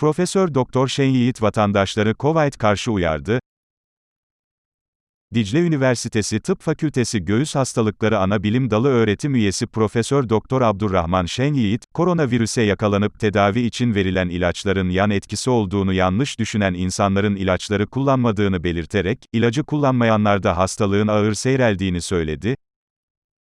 Profesör Doktor Şen Yiğit vatandaşları Covid karşı uyardı. Dicle Üniversitesi Tıp Fakültesi Göğüs Hastalıkları Ana Bilim Dalı öğretim üyesi Profesör Doktor Abdurrahman Şen Yiğit, koronavirüse yakalanıp tedavi için verilen ilaçların yan etkisi olduğunu yanlış düşünen insanların ilaçları kullanmadığını belirterek, ilacı kullanmayanlarda hastalığın ağır seyreldiğini söyledi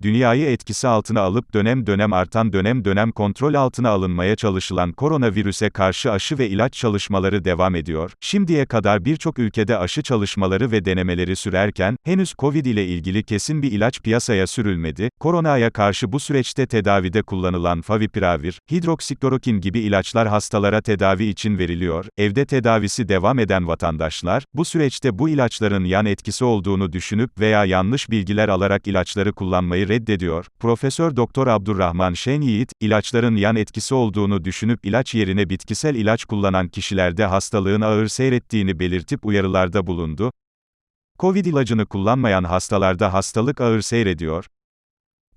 dünyayı etkisi altına alıp dönem dönem artan dönem dönem kontrol altına alınmaya çalışılan koronavirüse karşı aşı ve ilaç çalışmaları devam ediyor. Şimdiye kadar birçok ülkede aşı çalışmaları ve denemeleri sürerken, henüz Covid ile ilgili kesin bir ilaç piyasaya sürülmedi. Koronaya karşı bu süreçte tedavide kullanılan favipiravir, hidroksiklorokin gibi ilaçlar hastalara tedavi için veriliyor. Evde tedavisi devam eden vatandaşlar, bu süreçte bu ilaçların yan etkisi olduğunu düşünüp veya yanlış bilgiler alarak ilaçları kullanmayı reddediyor. Profesör Doktor Abdurrahman Şen Yiğit, ilaçların yan etkisi olduğunu düşünüp ilaç yerine bitkisel ilaç kullanan kişilerde hastalığın ağır seyrettiğini belirtip uyarılarda bulundu. Covid ilacını kullanmayan hastalarda hastalık ağır seyrediyor.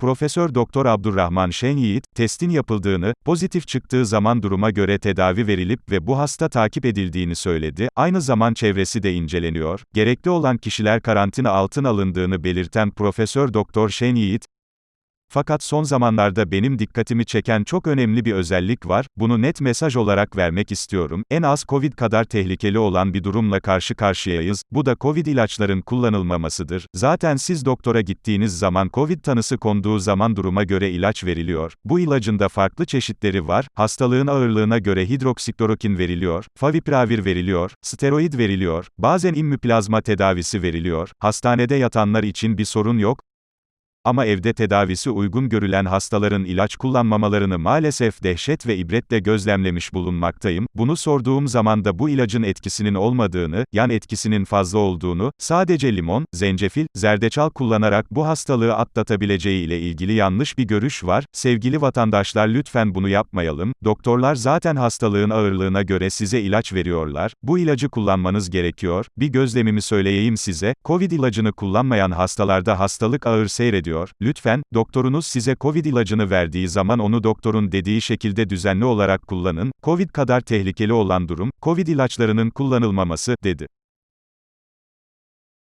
Profesör Doktor Abdurrahman Şen Yiğit, testin yapıldığını, pozitif çıktığı zaman duruma göre tedavi verilip ve bu hasta takip edildiğini söyledi. Aynı zaman çevresi de inceleniyor. Gerekli olan kişiler karantina altın alındığını belirten Profesör Doktor Şen Yiğit, fakat son zamanlarda benim dikkatimi çeken çok önemli bir özellik var, bunu net mesaj olarak vermek istiyorum. En az Covid kadar tehlikeli olan bir durumla karşı karşıyayız, bu da Covid ilaçların kullanılmamasıdır. Zaten siz doktora gittiğiniz zaman Covid tanısı konduğu zaman duruma göre ilaç veriliyor. Bu ilacın da farklı çeşitleri var, hastalığın ağırlığına göre hidroksiklorokin veriliyor, favipiravir veriliyor, steroid veriliyor, bazen immüplazma tedavisi veriliyor. Hastanede yatanlar için bir sorun yok, ama evde tedavisi uygun görülen hastaların ilaç kullanmamalarını maalesef dehşet ve ibretle gözlemlemiş bulunmaktayım. Bunu sorduğum zaman da bu ilacın etkisinin olmadığını, yan etkisinin fazla olduğunu, sadece limon, zencefil, zerdeçal kullanarak bu hastalığı atlatabileceği ile ilgili yanlış bir görüş var. Sevgili vatandaşlar lütfen bunu yapmayalım. Doktorlar zaten hastalığın ağırlığına göre size ilaç veriyorlar. Bu ilacı kullanmanız gerekiyor. Bir gözlemimi söyleyeyim size. Covid ilacını kullanmayan hastalarda hastalık ağır seyrediyor ediyor. Lütfen, doktorunuz size COVID ilacını verdiği zaman onu doktorun dediği şekilde düzenli olarak kullanın. COVID kadar tehlikeli olan durum, COVID ilaçlarının kullanılmaması, dedi.